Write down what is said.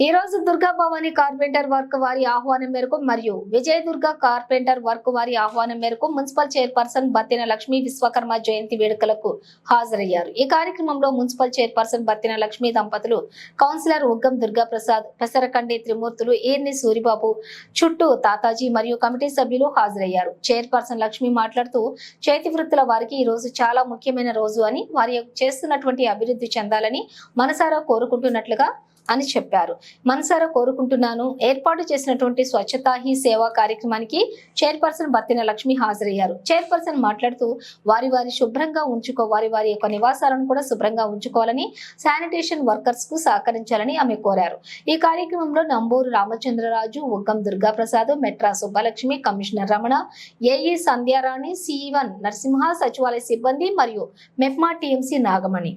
ఈ రోజు Durga Bhavani carpenter work వారి ఆహ్వానం మేరకు మరియు విజయ దుర్గా కార్పెంటర్ వర్క్ వారి ఆహ్వానం మేరకు మున్సిపల్ చైర్పర్సన్ బత్తిన లక్ష్మి విశ్వకర్మ జయంతి వేడుకలకు హాజరయ్యారు. ఈ కార్యక్రమంలో మున్సిపల్ చైర్పర్సన్ బత్తిన లక్ష్మీ దంపతులు కౌన్సిలర్ ఉగ్గం దుర్గా ప్రసాద్ పెసరకండి త్రిమూర్తులు ఏర్ని సూరిబాబు చుట్టూ తాతాజీ మరియు కమిటీ సభ్యులు హాజరయ్యారు. చైర్పర్సన్ లక్ష్మి మాట్లాడుతూ చేతి వృత్తుల వారికి ఈ రోజు చాలా ముఖ్యమైన రోజు అని వారి చేస్తున్నటువంటి అభివృద్ధి చెందాలని మనసారా కోరుకుంటున్నట్లుగా అని చెప్పారు. మనసారా కోరుకుంటున్నాను ఏర్పాటు చేసినటువంటి స్వచ్ఛతా హీ సేవా కార్యక్రమానికి చైర్పర్సన్ బత్తిన లక్ష్మి హాజరయ్యారు. చైర్పర్సన్ మాట్లాడుతూ వారి వారి శుభ్రంగా ఉంచుకో వారి వారి యొక్క నివాసాలను కూడా శుభ్రంగా ఉంచుకోవాలని శానిటేషన్ వర్కర్స్కు సహకరించాలని ఆమె కోరారు. ఈ కార్యక్రమంలో Namburu Ramachandraraju Uggam Durgaprasad Metra Subbalakshmi commissioner Ramana A E Sandhyarani Sivan Narasimha సచివాలయ సిబ్బంది మరియు మెప్మా టీఎంసీ నాగమణి.